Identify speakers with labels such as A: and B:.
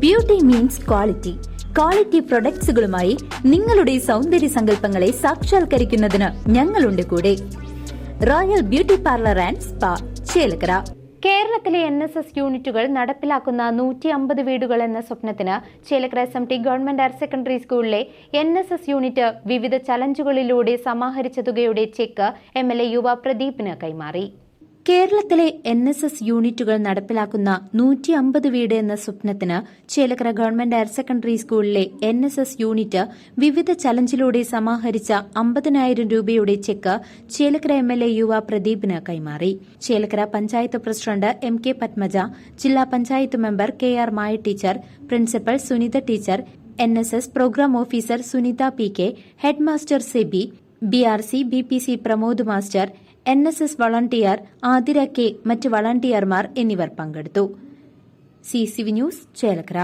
A: Beauty means quality quality പ്രൊഡക്ട്സുകളുമായി നിങ്ങളുടെ സൗന്ദര്യ സങ്കല്പങ്ങളെ സാക്ഷാത്കരിക്കുന്നതിന് ഞങ്ങളുണ്ട് കൂടെ. Royal beauty parlour and spa Chelakkara.
B: കേരളത്തിലെ എൻ എസ് എസ് യൂണിറ്റുകൾ നടപ്പിലാക്കുന്ന നൂറ്റി അമ്പത് വീടുകൾ എന്ന സ്വപ്നത്തിന് Chelakkara S M T government higher secondary സ്കൂളിലെ എൻ എസ് എസ് യൂണിറ്റ് വിവിധ ചലഞ്ചുകളിലൂടെ സമാഹരിച്ച തുകയുടെ ചെക്ക് എം എൽ എ യുവ പ്രദീപിന് കൈമാറി.
A: കേരളത്തിലെ എൻ എസ് എസ് യൂണിറ്റുകൾ നടപ്പിലാക്കുന്ന നൂറ്റി അമ്പത് വീട് എന്ന സ്വപ്നത്തിന് ചേലക്കര ഗവൺമെന്റ് ഹയർ സെക്കൻഡറി സ്കൂളിലെ എൻ എസ് എസ് യൂണിറ്റ് വിവിധ ചലഞ്ചിലൂടെ സമാഹരിച്ച അമ്പതിനായിരം രൂപയുടെ cheque Chelakkara M L A യുവ പ്രദീപിന് കൈമാറി. Chelakkara panchayat president M K Padmaja ജില്ലാ panchayat member K R Maya teacher principal Sunitha teacher N S S programme officer Sunitha P K head master Sebi B R C B P C Pramod master N S S volunteer Athira K മറ്റ് വളണ്ടിയർമാർ എന്നിവർ പങ്കെടുത്തു. C C V news Chelakkara.